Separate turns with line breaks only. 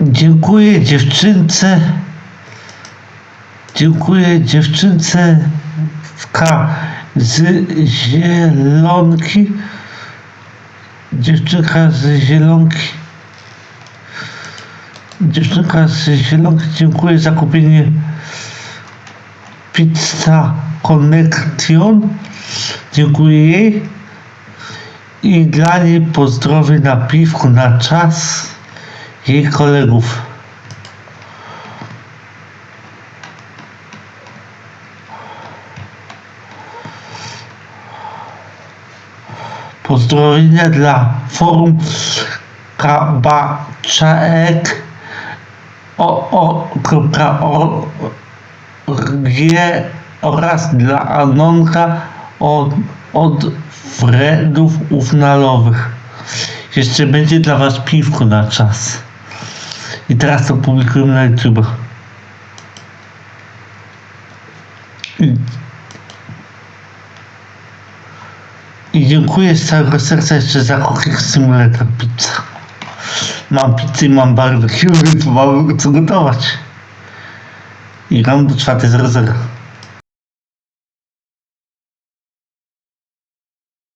Dziękuję dziewczynce. Dziękuję dziewczynce Ka z Zielonki. Dziewczynka z Zielonki. Dziewczynka z Zielonki. Dziękuję za kupienie Pizza Connection. Dziękuję jej. I dla niej pozdrowię na piwku na czas jej kolegów. Pozdrowienia dla forum Kabaczek o, o, kropka, o, G oraz dla Anonka od, od Fredów Ufnalowych. Jeszcze będzie dla Was piwko na czas. I teraz to publikujemy na YouTube. I, dziękuję z całego serca jeszcze za Cooking Simulator Pizza. Mam pizzę i mam barbecue, więc mam co gotować. I gram do 4.00.